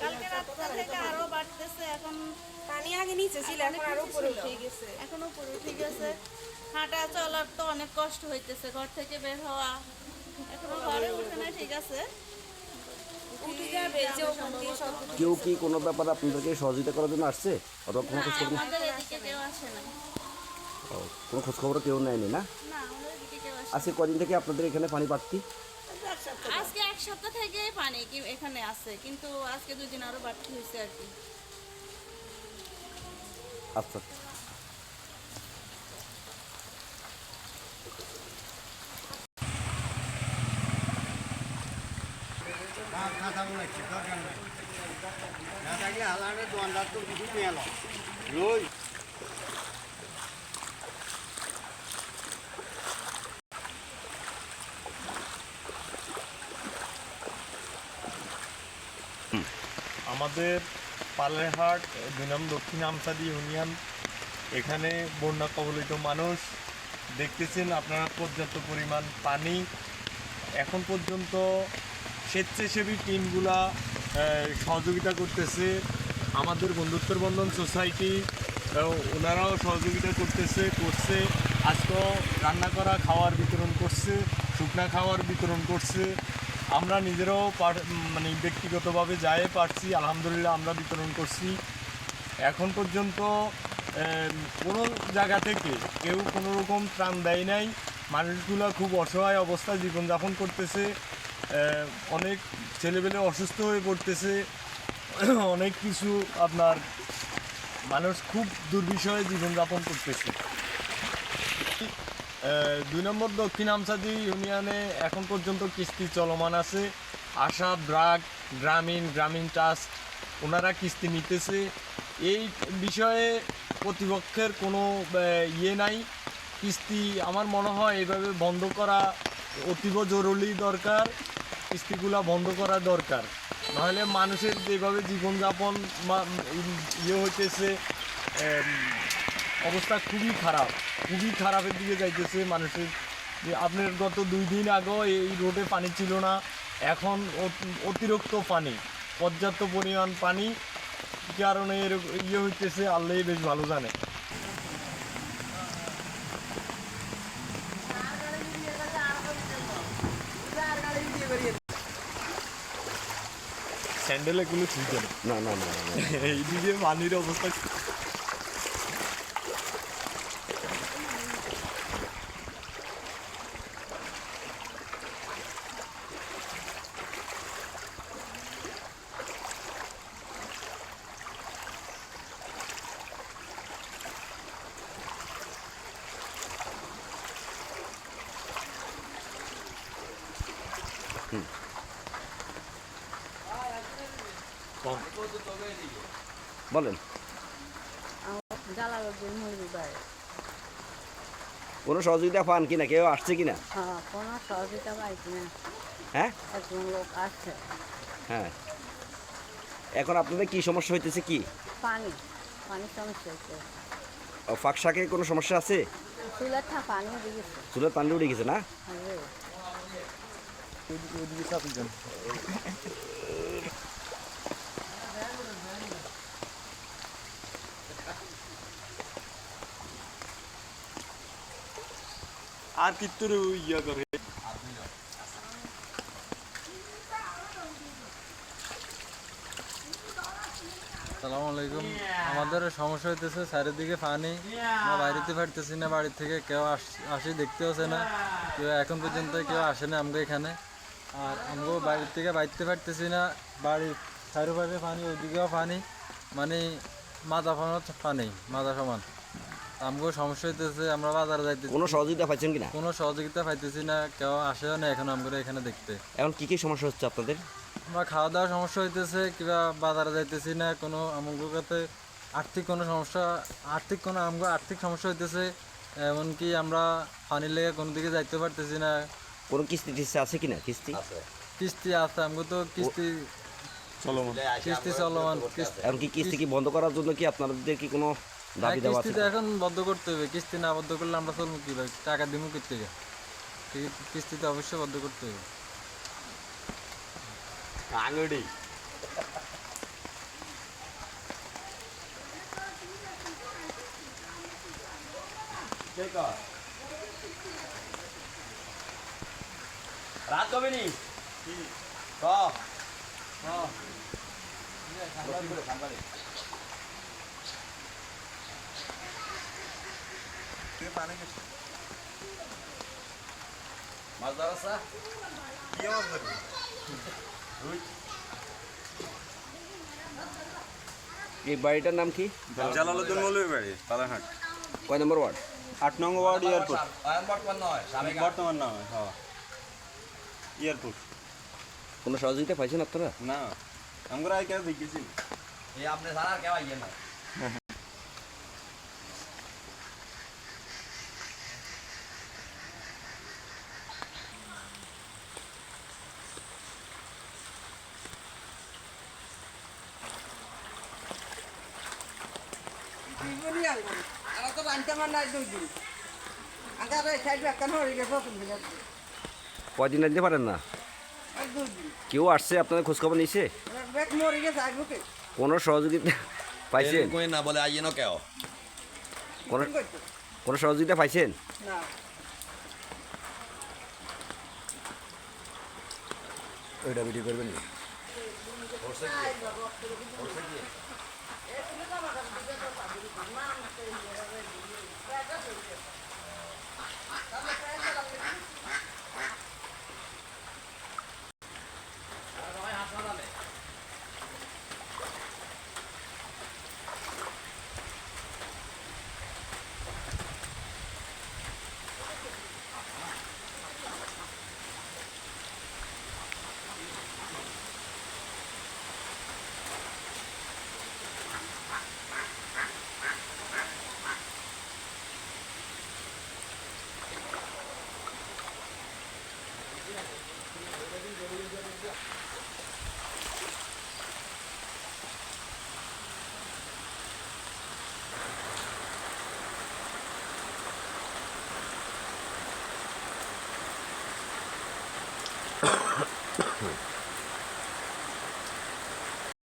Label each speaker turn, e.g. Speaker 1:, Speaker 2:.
Speaker 1: কালকে রাতটা থেকে আরও বাড়তেছে এখন
Speaker 2: পানি আগে নিচে ছিল এখন আরও উপরে উঠে গেছে।
Speaker 1: এখন উপরে উঠে গেছে। হাঁটা চলার তো অনেক কষ্ট হইতেছে ঘর থেকে বের হওয়া। এখনও ঘরে উঠে না ঠিক আছে।
Speaker 3: কেউ কি কোনো ব্যাপারে আপনাদেরকে সহযোগিতা করার জন্য আসছে? অথবা কোনো খোঁজ খবর
Speaker 1: আমাদের এদিকে কেউ আসে না
Speaker 3: ও, কোনো খোঁজ খবর কেউ নেয়নি না। আজকে কদিন থেকে আপনাদের এখানে পানি বাড়তি
Speaker 1: আজকে এক সপ্তাহ থেকেই পানি এখানে আছে কিন্তু আজকে দুই দিন আরও বাড়তি হয়েছে আর কি।
Speaker 3: আচ্ছা।
Speaker 4: না থাকলে হালানে দোয়ানদার তো কিছু এলো লই।
Speaker 5: আমাদের পালেরহাট, দুই নম্বর দক্ষিণ আমসাদি ইউনিয়ন, এখানে বন্যা কবলিত মানুষ দেখতেছেন, আপনারা পর্যাপ্ত পরিমাণ পানি। এখন পর্যন্ত স্বেচ্ছাসেবী টিমগুলা সহযোগিতা করতেছে। আমাদের বন্ধুত্বের বন্ধন সোসাইটি ওনারাও সহযোগিতা করতেছে, করছে। আজকেও রান্না করা, খাওয়ার বিতরণ করছে, শুকনা খাওয়ার বিতরণ করছে। আমরা নিজেরাও মানে ব্যক্তিগতভাবে যাই পারছি, আলহামদুলিল্লাহ আমরা বিতরণ করছি। এখন পর্যন্ত কোনো জায়গা থেকে কেউ কোনো রকম ত্রাণ দেয় নাই। মানুষগুলো খুব অসহায় অবস্থায় জীবনযাপন করতেছে। অনেক ছেলেবেলে অসুস্থ হয়ে পড়তেছে। অনেক কিছু আপনার মানুষ খুব দুর্বিষয়ে জীবনযাপন করতেছে। দুই নম্বর দক্ষিণ আমসাদি ইউনিয়নে এখন পর্যন্ত কিস্তি চলমান আছে। আশা ব্রাক গ্রামীণ গ্রামীণ ট্রাস্ট, ওনারা কিস্তি নিতেছে। এই বিষয়ে প্রতিপক্ষের কোনো ইয়ে নাই। কিস্তি আমার মনে হয় এভাবে বন্ধ করা অতীব জরুরি দরকার। কিস্তিগুলা বন্ধ করা দরকার। নাহলে মানুষের যেভাবে জীবনযাপন ইয়ে হইতেছে অবস্থা খুবই খারাপ। খুবই খারাপের দিকে যাইতেছে মানুষের। যে আপনার গত দুই দিন আগেও এই রোডে পানি ছিল না এখন অত- অতিরিক্ত পানি পর্যাপ্ত পরিমাণ পানি কারণে এরকম ইয়ে হইতেছে আল্লাহ বেশ ভালো জানে। স্যান্ডেলে কোনো ঠিক না
Speaker 3: না না না না, না।
Speaker 5: এইদিকে পানির অবস্থা
Speaker 3: বলেন। কোনো সহযোগিতা পান কিনা? কেউ আসছে কিনা?
Speaker 6: হ্যাঁ? কোনো সহযোগিতা
Speaker 3: হ্যাঁ।
Speaker 6: একজন লোক আসছে
Speaker 3: হ্যাঁ এখন আপনাদের কি সমস্যা হইতেছে কি?
Speaker 6: পানি পানির সমস্যা হচ্ছে
Speaker 3: ও, ফাঁক শাকে কোনো সমস্যা আছে?
Speaker 6: চুলের পানি উঠে গেছে।
Speaker 3: চুলের পানি উঠে গেছে না?
Speaker 6: আরে,
Speaker 5: কিত্তুর ইয়া করে
Speaker 7: সালাম আলাইকুম। আমাদের সমস্যা হইতেছে চারিদিকে পানি। আমরা বাইরেতে পারতেছি না বাড়ি থেকে কেউ আস- আসি দেখতে আসে না। কেউ এখন পর্যন্ত কেউ আসে না আমাকে এখানে। আর আমগো বাড়ির থেকে বাইরতে পারতেছি না। বাড়ির চারিপাশে পানি ওদিকেও পানি মানে মাথা ফানত পানি মাথা সমান। আমগো সমস্যা হইতেছে আমরা বাজারে যাইতেছি।
Speaker 3: কোনো সহযোগিতা পাচ্ছেন কিনা?
Speaker 7: কোনো সহযোগিতা পাইতেছি না কেউ আসেও না এখন আমরা এখানে দেখতে।
Speaker 3: এখন কি কি সমস্যা হচ্ছে আপনাদের?
Speaker 7: আমরা খাওয়া দাওয়ার সমস্যা হইতেছে কিংবা বাজারে যাইতেছি না কোনো আমগো কাছে আর্থিক কোনো সমস্যা আর্থিক কোনো আমগো আর্থিক সমস্যা হইতেছে। এমনকি আমরা পানির লেগে কোনো দিকে যাইতে পারতেছি না।
Speaker 3: কোনো কিস্তি টিস্তি আছে কিনা? কিস্তি?
Speaker 7: কিস্তি আছে আমগো তো কিস্তি
Speaker 5: চলো
Speaker 7: কিস্তি চলমান
Speaker 3: এখন কি কিস্তি কি বন্ধ করার জন্য কি আপনাদের কি কোনো দাবি দেওয়া আছে?
Speaker 7: কিস্তি তো এখন বদ্ধ করতে হবে। কিস্তি না বদ্ধ করলে আমরা চলবো কি ভাই টাকা দিব কি থেকে কিস্তি তো অবশ্যই বদ্ধ করতে হবে।
Speaker 5: আঙড়ি
Speaker 3: রাত কবে নি? মাছ ধরা
Speaker 5: কি মাছ ধরবে?
Speaker 3: এই বাড়িটার নাম কি?
Speaker 8: জালালুদ্দিন মৌলভী বাড়ি পালাহাট।
Speaker 3: কয় নম্বর ওয়ার্ড?
Speaker 8: আট নং ওয়ার্ড এয়ারপোর্ট
Speaker 3: বর্তমান নয়
Speaker 8: বর্তমান না হ্যাঁ এয়ারপোর্ট।
Speaker 3: কোনো সহযোগিতা পাইছেন আপনারা?
Speaker 8: না। আমরা আই কাজ দেখেছি
Speaker 3: এই আপনি সারা কেউ আইয়েন না।
Speaker 2: আমার তো বানতে আমার নাই দুই দিন। আগে সাইড একটা হয়ে গেছে
Speaker 3: কয়দিন আনতে পারেন না? কেউ আসছে আপনাদের খোঁজখবর নিছে? কোনো সহযোগিতা পাইছেন?
Speaker 8: না বলে আইয়েন কেউ।
Speaker 3: কোনো সহযোগিতা পাইছেন? ওইটা ভিডিও করবেন না।